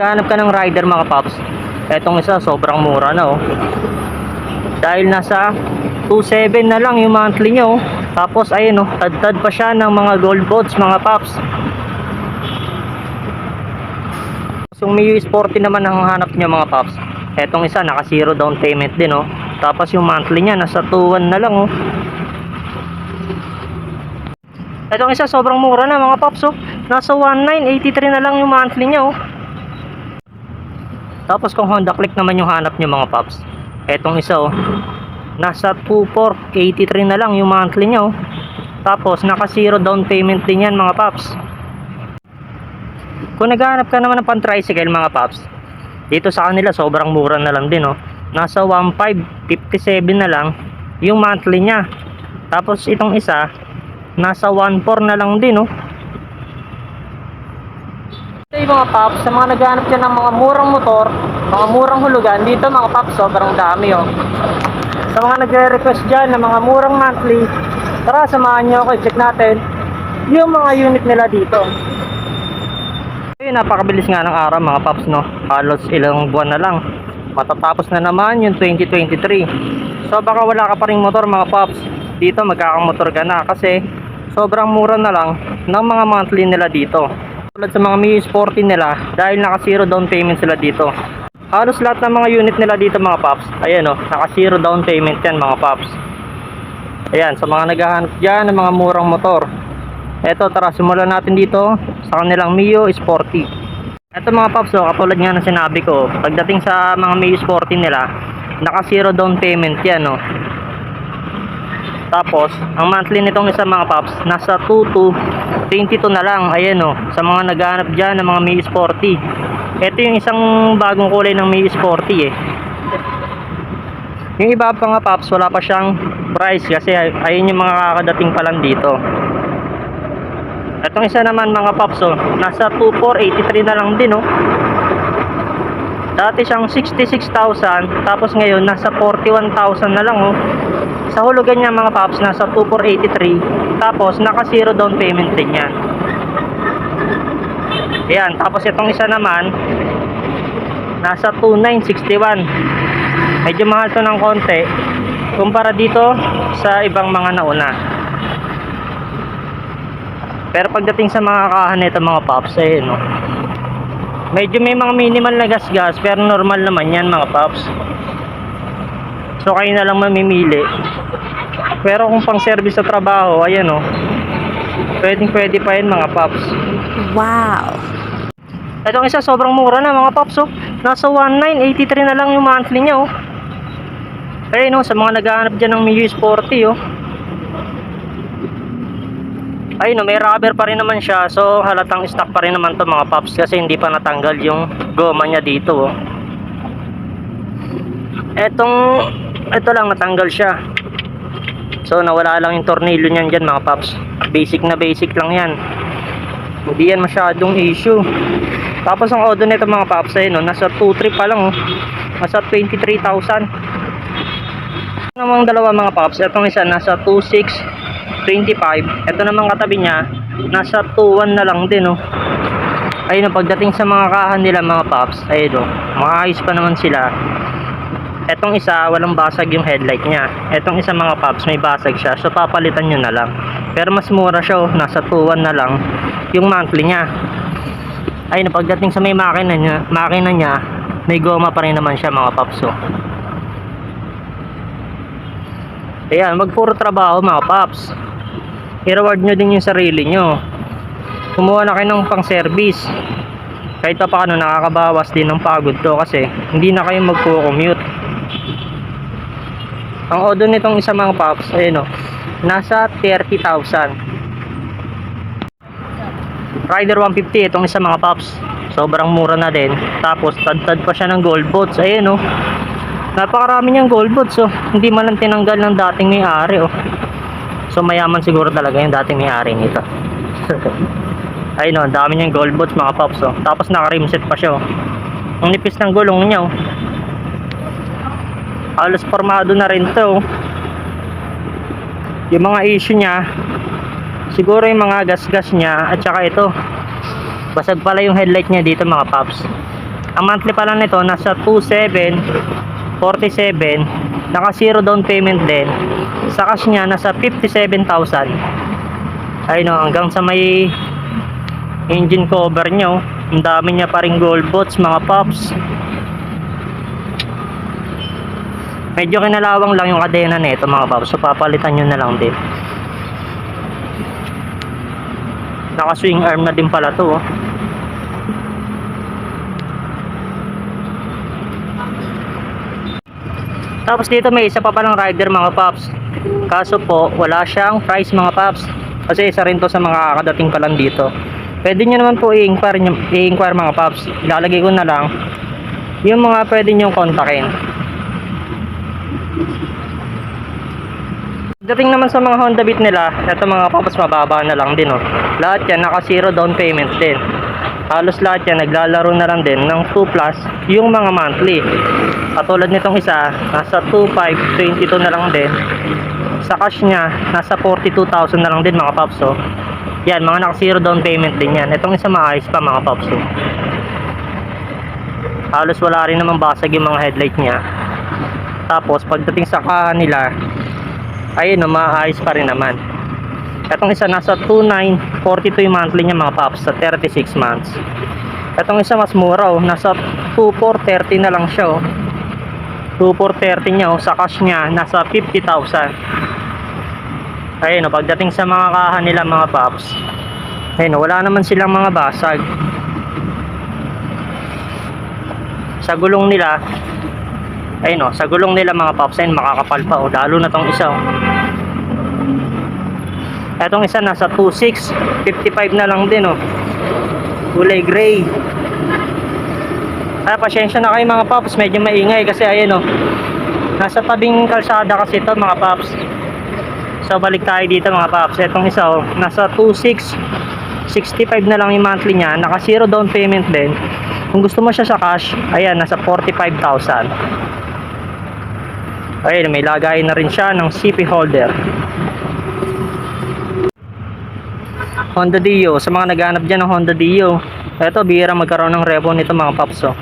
Hanap ka ng rider mga paps. Etong isa sobrang mura na oh. Dahil nasa 2.7 na lang yung monthly nyo. oh. Tapos ayun oh, tad-tad pa siya ng mga gold boats mga paps. Yung Mio Sporty naman ang hanap niya mga paps. Etong isa naka zero down payment din oh. Tapos yung monthly niya nasa 2.1 na lang oh. Etong isa sobrang mura na mga paps oh. Nasa 1983 na lang yung monthly niya oh. Tapos kung Honda Click naman yung hanap niyo mga paps. Etong isa oh. Nasa 2483 na lang yung monthly niya oh. Tapos naka zero down payment din yan mga paps. Kung naghahanap ka naman ng pan tricycle mga paps, dito sa kanila sobrang mura na lang din oh. Nasa 1557 na lang yung monthly niya. Tapos itong isa nasa 14 na lang din oh. Ito mga paps, sa mga naghahanap dyan ng mga murang motor, mga murang hulugan, dito mga paps sobrang dami oh. Sa mga nagre-request dyan ng mga murang monthly, tara samahan nyo ako, check natin yung mga unit nila dito. Ayun, napakabilis nga ng araw mga paps no. Halos ilang buwan na lang. Matatapos na naman yung 2023. So baka wala ka pa ring motor mga paps. Dito magkakamotor ka na kasi sobrang mura na lang ng mga monthly nila dito. Tulad sa mga Mio Sporty nila dahil naka zero down payment sila dito. Halos lahat ng mga unit nila dito mga paps. Ayan o, naka zero down payment yan mga paps. Ayan, sa mga naghahanap dyan ng mga murang motor. Eto, tara, simulan natin dito sa kanilang Mio Sporty. Eto mga paps, oh, katulad nga ng sinabi ko, pagdating sa mga Mio Sporty nila, naka zero down payment yan, oh. Tapos, ang monthly nitong isa mga paps, nasa 2 to 22 na lang, ayan oh, sa mga naghahanap dyan ng mga Mio Sporty. Ito yung isang bagong kulay ng Mio Sporty eh. Yung iba pa nga paps, wala pa siyang price kasi ay- ayun yung mga kakadating pa lang dito. Itong isa naman mga paps oh, nasa 2483 na lang din oh. Dati siyang 66,000 tapos ngayon nasa 41,000 na lang oh. Sa hulugan niya mga paps nasa 2483 tapos naka zero down payment din yan. Ayan, tapos itong isa naman nasa 2961. Medyo mahal to ng konti kumpara dito sa ibang mga nauna. Pero pagdating sa mga kahan nito mga paps, eh, no. Medyo may mga minimal na gas-gas, pero normal naman yan mga paps. So kayo na lang mamimili. Pero kung pang service sa trabaho, ayan o. Pwedeng pwede pa yan mga paps. Wow. Itong isa sobrang mura na mga paps oh. Nasa 1983 na lang yung monthly niya oh. Ayun oh, sa mga naghahanap dyan ng Mio Sporty oh. Ayun oh, may rubber pa rin naman siya. So halatang stock pa rin naman to mga paps kasi hindi pa natanggal yung goma niya dito oh. Etong ito lang natanggal siya. So nawala lang yung tornilyo niyan dyan mga paps. Basic na basic lang yan. Hindi yan masyadong issue. Tapos ang odo nito mga paps ay no, nasa 2.3 pa lang oh. Nasa 23,000. Namang dalawa mga paps, itong isa nasa 2625. Ito namang katabi niya nasa 21 na lang din oh. Ayun oh, pagdating sa mga kahan nila mga paps, ayun oh, maayos pa naman sila. Etong isa, walang basag yung headlight niya. Etong isa mga paps, may basag siya. So papalitan nyo na lang. Pero mas mura siya, oh. nasa 2.1 na lang yung monthly niya. Ayun, pagdating sa may makina niya, makina niya, may goma pa rin naman siya mga paps. Oh. Ayan, magpuro trabaho mga paps. I-reward nyo din yung sarili nyo. Kumuha na kayo ng pang service. Kahit pa paano nakakabawas din ng pagod to kasi hindi na kayo magpo-commute. Ang odo nitong isa mga paps, ayun o, nasa 30,000. Rider 150 itong isa mga paps. Sobrang mura na din. Tapos tad-tad pa siya ng gold boats. Ayun oh. Napakarami niyang gold boats oh. Hindi man lang tinanggal ng dating may-ari oh. So mayaman siguro talaga yung dating may-ari nito. Ayun oh, dami niyang gold boats mga paps oh. Tapos naka-rimset pa siya oh. Ang nipis ng gulong niya oh. Halos formado na rin to. Yung mga issue niya siguro yung mga gas-gas niya at saka ito basag pala yung headlight niya dito mga paps Ang monthly pala nito nasa 27 47 naka zero down payment din. Sa cash niya nasa 57,000. Ayun no, hanggang sa may engine cover niya oh. Ang dami niya pa rin gold bots mga pops. Medyo kinalawang lang yung kadena nito mga pops. So papalitan nyo na lang din. Naka swing arm na din pala to oh. Tapos dito may isa pa palang rider mga paps. Kaso po, wala siyang price mga paps. Kasi isa rin to sa mga kakadating pa lang dito. Pwede nyo naman po i-inquire, i-inquire mga paps. Ilalagay ko na lang yung mga pwede nyo kontakin. Dating naman sa mga Honda Beat nila, eto mga paps mababa na lang din oh. Lahat yan naka zero down payment din. Halos lahat yan naglalaro na lang din ng 2 plus yung mga monthly. Katulad nitong isa, nasa 2,522 na lang din. Sa cash niya, nasa 42,000 na lang din mga paps oh. Yan, mga naka zero down payment din yan. Itong isa maayos pa mga paps oh. Halos wala rin naman basag yung mga headlight niya. Tapos pagdating sa kahan nila, ayun no, maayos pa rin naman. Itong isa nasa 2,942 yung monthly niya mga paps sa 36 months. Itong isa mas mura oh, nasa 2,430 na lang siya oh. 2,430 niya oh, sa cash niya nasa 50,000. Ayun oh, pagdating sa mga kahan nila mga paps, ayun oh, wala naman silang mga basag. Sa gulong nila, ayun oh, sa gulong nila mga paps, ayun makakapal pa oh, lalo na tong isa oh. Etong isa nasa 26, 55 na lang din oh. Kulay gray. Ay, pasensya na kayo mga paps, medyo maingay kasi ayun oh. Nasa tabing kalsada kasi ito mga paps. So balik tayo dito mga paps. Etong isa oh, nasa 26, 65 na lang yung monthly niya. Naka zero down payment din. Kung gusto mo siya sa cash, ayan, nasa 45,000. Ayun, may lagay na rin siya ng CP holder. Honda Dio. Sa mga naghanap dyan ng Honda Dio. Ito, bihira magkaroon ng repo nito mga paps. Oh.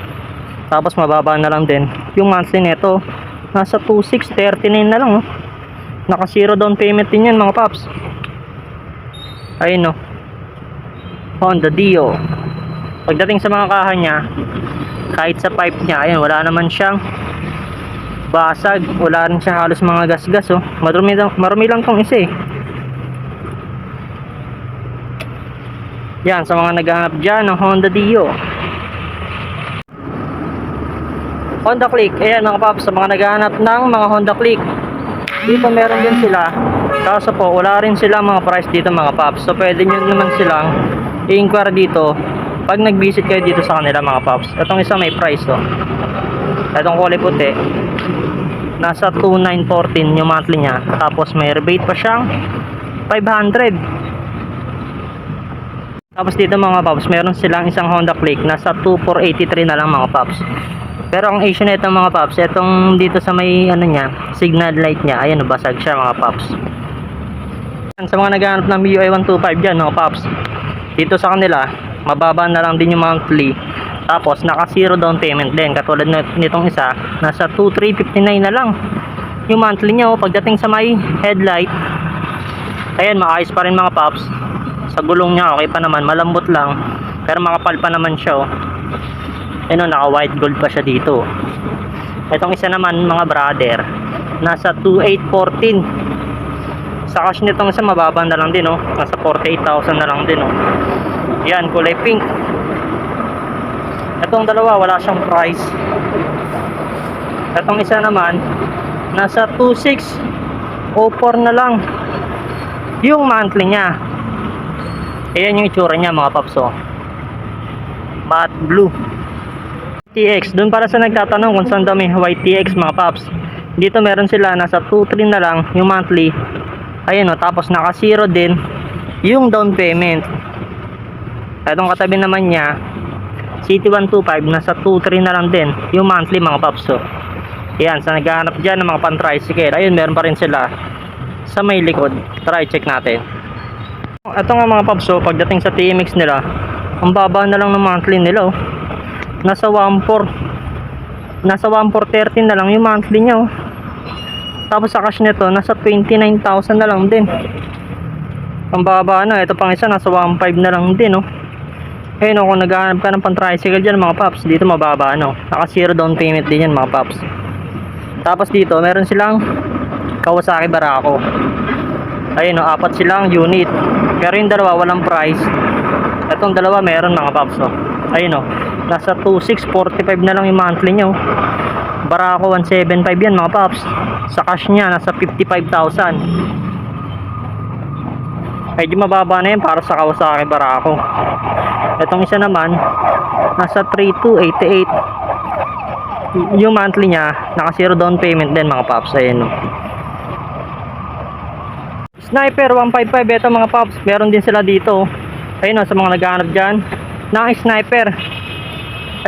Tapos mababa na lang din. Yung monthly nito, nasa 2,639 na lang. Oh. Naka zero down payment din yan mga paps. Ayun oh. Honda Dio. Pagdating sa mga kaha niya, kahit sa pipe niya, ayun, wala naman siyang basag. Wala rin siya halos mga gas-gas. Oh. Marumi lang, marumi lang tong isa eh. Yan, sa mga naghahanap dyan ng Honda Dio. Honda Click. Ayan mga paps, sa mga naghahanap ng mga Honda Click. Dito meron din sila. Kaso po, wala rin silang mga price dito mga paps. So pwede nyo naman silang i-inquire dito pag nag-visit kayo dito sa kanila mga paps. Itong isa may price oh. Itong kulay puti. Nasa 2,914 yung monthly niya. Tapos may rebate pa siyang 500. Tapos dito mga paps, meron silang isang Honda Click nasa 2483 na lang mga paps. Pero ang issue nito mga paps, itong dito sa may ano niya, signal light niya, ayan basag siya mga paps. Sa mga naghahanap ng MIUI 125 dyan mga paps, dito sa kanila, mababa na lang din yung monthly. Tapos naka zero down payment din, katulad nitong isa, nasa 2359 na lang. Yung monthly niya, oh, pagdating sa may headlight, ayan maayos pa rin mga paps sa gulong niya okay pa naman malambot lang pero makapal pa naman siya oh. Ayun, oh, naka white gold pa siya dito itong isa naman mga brother nasa 2814 sa cash nitong isa mababa na lang din oh. nasa 48,000 na lang din oh. Yan kulay pink itong dalawa wala siyang price itong isa naman nasa 2604 na lang yung monthly niya Ayan yung itsura niya mga paps oh. Matte blue. TX. Doon para sa nagtatanong kung saan daw may white TX mga paps. Dito meron sila nasa 2-3 na lang yung monthly. Ayan oh. Tapos naka zero din yung down payment. Itong katabi naman niya City 125 nasa 2-3 na lang din yung monthly mga paps oh. Ayan. Sa naghahanap dyan ng mga pan-tricycle. Ayun meron pa rin sila sa may likod. Try check natin. Ito nga mga paps, so pagdating sa TMX nila, ang baba na lang ng monthly nila oh. nasa 1.4 nasa 1.413 na lang yung monthly niya oh. Tapos sa cash nito, nasa 29,000 na lang din. Ang baba na, ito pang isa, nasa 1.5 na lang din, no? Ayun, no, kung naghahanap ka ng pang-tricycle dyan, mga paps, dito mababa, no? Naka zero down payment din yan, mga paps. Tapos dito, meron silang Kawasaki Barako. Ayun, no, apat silang unit. Pero yung dalawa, walang price. Itong dalawa, meron, mga paps, no? Ayun, no, nasa 2,645 na lang yung monthly nyo. Barako 175 yan mga paps. Sa cash niya nasa 55,000. Medyo mababa na yan para sa Kawasaki Barako. Itong isa naman nasa 3288. Yung monthly niya naka zero down payment din mga paps. Ayan no. Sniper 155 ito mga paps. Meron din sila dito. Ayun no, sa mga naghahanap dyan. Ng sniper.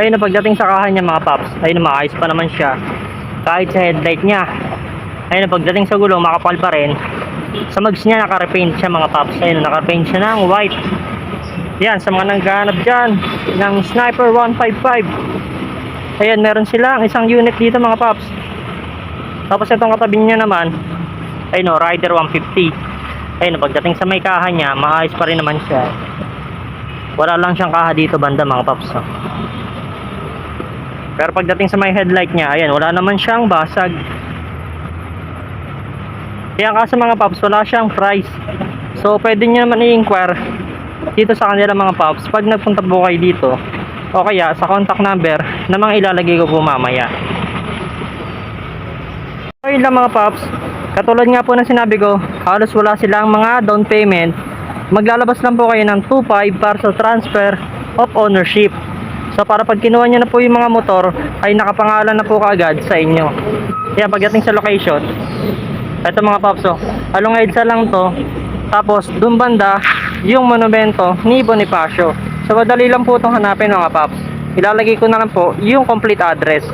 Ayun na pagdating sa kahan niya mga paps. Ayun na maayos pa naman siya. Kahit sa headlight niya. Ayun na pagdating sa gulong makapal pa rin. Sa mags niya naka-repaint siya mga paps. Ayun na naka-repaint siya ng white. Yan sa mga naghahanap dyan ng Sniper 155. Ayan meron silang isang unit dito mga paps. Tapos itong katabi niya naman ayun o Rider 150. Ayun pagdating sa may kahan niya maayos pa rin naman siya. Wala lang siyang kaha dito banda mga paps. oh. Pero pagdating sa may headlight niya, ayan, wala naman siyang basag. Kaya kasi mga paps, wala siyang price. So, pwede nyo naman i-inquire dito sa kanila mga paps pag nagpunta po kayo dito o kaya sa contact number na mga ilalagay ko po mamaya. So, yun lang mga paps. Katulad nga po ng sinabi ko, halos wala silang mga down payment. Maglalabas lang po kayo ng 2.5 para sa transfer of ownership. So para pag kinuha nyo na po yung mga motor, ay nakapangalan na po kaagad sa inyo. Kaya pagdating sa location, ito mga paps, oh, along EDSA lang to. Tapos dun banda, yung monumento ni Bonifacio. So madali lang po itong hanapin mga paps. Ilalagay ko na lang po yung complete address.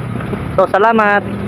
So salamat!